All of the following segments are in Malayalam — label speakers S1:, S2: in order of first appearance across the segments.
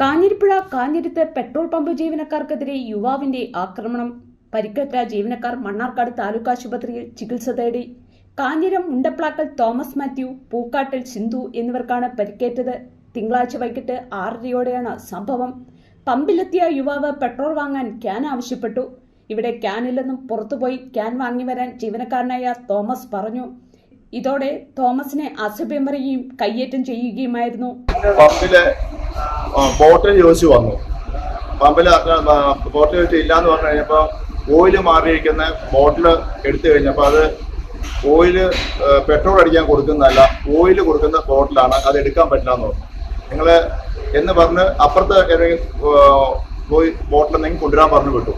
S1: കാഞ്ഞിരിപ്പുഴ കാഞ്ഞിരത്ത് പെട്രോൾ പമ്പ് ജീവനക്കാർക്കെതിരെ യുവാവിന്റെ ആക്രമണം. പരിക്കേറ്റ ജീവനക്കാർ മണ്ണാർക്കാട് താലൂക്ക് ആശുപത്രിയിൽ ചികിത്സ തേടി. കാഞ്ഞിരം മുണ്ടപ്ലാക്കൽ തോമസ് മാത്യു പൂക്കാട്ടിൽ സിന്ധു എന്നിവർക്കാണ് പരിക്കേറ്റത്. തിങ്കളാഴ്ച വൈകിട്ട് ആറരയോടെയാണ് സംഭവം. പമ്പിലെത്തിയ യുവാവ് പെട്രോൾ വാങ്ങാൻ ക്യാൻ ആവശ്യപ്പെട്ടു. ഇവിടെ ക്യാനില്ലെന്നും പുറത്തുപോയി ക്യാൻ വാങ്ങി വരാൻ ജീവനക്കാരനായ തോമസ് പറഞ്ഞു. ഇതോടെ തോമസിനെ അസഭ്യം പറയുകയും കയ്യേറ്റം ചെയ്യുകയുമായിരുന്നു.
S2: പമ്പിൽ ബോട്ടിൽ ചോദിച്ചു വന്നു. പമ്പിൽ പോർട്ടൽ ചോദിച്ചു ഇല്ലാന്ന് പറഞ്ഞു കഴിഞ്ഞപ്പോൾ ഓയിൽ മാറിയിരിക്കുന്ന ബോട്ടിൽ എടുത്തു കഴിഞ്ഞപ്പോൾ അത് ഓയിൽ പെട്രോൾ അടിക്കാൻ കൊടുക്കുന്നതല്ല ഓയിൽ കൊടുക്കുന്ന ബോട്ടിലാണ് അത് എടുക്കാൻ പറ്റില്ല എന്ന് പറഞ്ഞു. നിങ്ങൾ എന്ന് പറഞ്ഞ് അപ്പുറത്ത് ഏതെങ്കിലും പോയി ബോട്ടിൽ എന്തെങ്കിലും കൊണ്ടുവരാൻ പറഞ്ഞു വിട്ടു.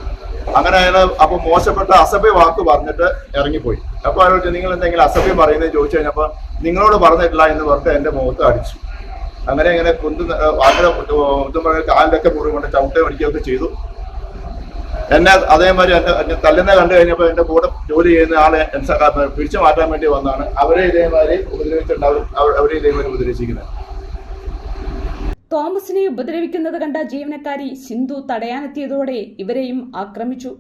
S2: അങ്ങനെ അയാൾ അപ്പൊ മോശപ്പെട്ട അസഭ്യ വാക്ക് പറഞ്ഞിട്ട് ഇറങ്ങിപ്പോയി. അപ്പൊ അയാൾ നിങ്ങൾ എന്തെങ്കിലും അസഭ്യം പറയുന്നത്? ചോദിച്ചു കഴിഞ്ഞപ്പോൾ നിങ്ങളോട് പറഞ്ഞിട്ടില്ല എന്ന് പറഞ്ഞിട്ട് എന്റെ മുഖത്ത് അടിച്ചു. അങ്ങനെ ഇങ്ങനെ കുന്ത് അങ്ങനെ ഇതും പറഞ്ഞ കാലിലൊക്കെ മുറി കൊണ്ട് ചവിട്ട പഠിക്കുകയൊക്കെ ചെയ്തു. എന്നെ അതേമാതിരി എന്റെ എന്നെ തല്ലുന്ന കണ്ടു കഴിഞ്ഞപ്പോൾ എന്റെ കൂടെ ജോലി ചെയ്യുന്ന ആളെ പിടിച്ചു മാറ്റാൻ വേണ്ടി വന്നാണ്. അവരെ ഇതേമാതിരി ഉപദ്രവിച്ചിട്ടുണ്ട് അവർ അവരെ ഇതേമാതിരി ഉപദ്രവിച്ചിരിക്കുന്നത്.
S1: തോമസിനെ ഉപദ്രവിക്കുന്നത് കണ്ട ജീവനക്കാരി സിന്ധു തടയാനെത്തിയതോടെ ഇവരെയും ആക്രമിച്ചു.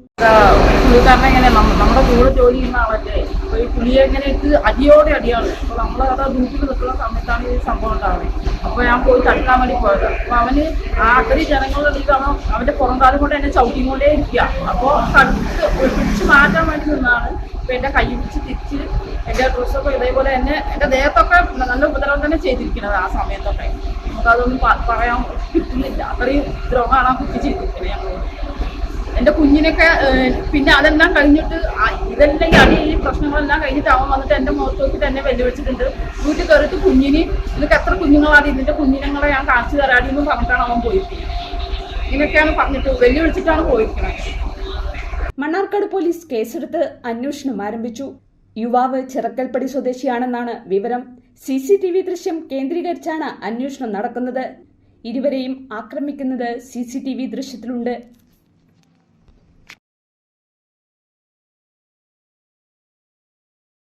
S3: പുള്ളിക്കാരനെ ഇങ്ങനെ നമ്മുടെ കൂടെ ജോലി ചെയ്യുന്ന ആളല്ലേ? പുള്ളിയെ ഇങ്ങനെ ഇട്ട് അടിയോടെ അടിയാണ്. അപ്പൊ നമ്മളത് അത് നിൽക്കുന്ന സമയത്താണ് ഈ സംഭവം ഉണ്ടാവുന്നത്. അപ്പൊ ഞാൻ പോയി തടുക്കാൻ വേണ്ടി പോയത്. അപ്പൊ അവന് ആ ജനങ്ങളുടെ ഇടയിൽ അവൻ അവന്റെ പുറംകാലം കൊണ്ട് എന്നെ ചവിട്ടിക്കൊണ്ടേ ഇരിക്കുക അപ്പൊ തടുത്ത് പിടിച്ച് മാറ്റാൻ വേണ്ടി നിന്നാണ് ഇപ്പൊ എന്റെ കൈ പിടിച്ച് തിരിച്ച് എന്റെ ഡ്രസ്സൊക്കെ ഇതേപോലെ എന്നെ എന്റെ ദേഹത്തൊക്കെ നല്ല ഉപദ്രവം തന്നെ ചെയ്തിരിക്കുന്നത് ആ സമയത്തൊക്കെ. നമുക്കതൊന്നും പറയാൻ കിട്ടുന്നില്ല അത്രയും ദ്രോഹമാണ് ആ കുട്ടി ചെയ്തിരിക്കുന്നത് ഞങ്ങളോട്. എന്റെ കുഞ്ഞിനൊക്കെ പിന്നെ അതെല്ലാം കഴിഞ്ഞിട്ട് ഇതെല്ലാം ഈ അടി ഈ പ്രശ്നങ്ങളെല്ലാം കഴിഞ്ഞിട്ട് അവൻ വന്നിട്ട് എന്റെ മുഖത്ത് നോക്കിയിട്ട് എന്നെ വെല്ലുവിളിച്ചിട്ടുണ്ട്. വീട്ടിൽ കയറിയിട്ട് കുഞ്ഞിന് നിനക്ക് എത്ര കുഞ്ഞുങ്ങളാണ് ഇതിന്റെ കുഞ്ഞിനങ്ങളെ ഞാൻ കാണിച്ചു തരാടി എന്ന് പറഞ്ഞിട്ടാണ് അവൻ പോയിരിക്കുന്നത്. ഇങ്ങനെയൊക്കെയാണ് പറഞ്ഞിട്ട് വെല്ലുവിളിച്ചിട്ടാണ് പോയിരിക്കുന്നത്.
S1: മണ്ണാർക്കാട് പോലീസ് കേസെടുത്ത് അന്വേഷണം ആരംഭിച്ചു. യുവാവ് ചിറക്കൽപ്പടി സ്വദേശിയാണെന്നാണ് വിവരം. സി സി ടി വി ദൃശ്യം കേന്ദ്രീകരിച്ചാണ് അന്വേഷണം നടക്കുന്നത്. ഇരുവരെയും ആക്രമിക്കുന്നത് സി സി ടി വി ദൃശ്യത്തിലുണ്ട്.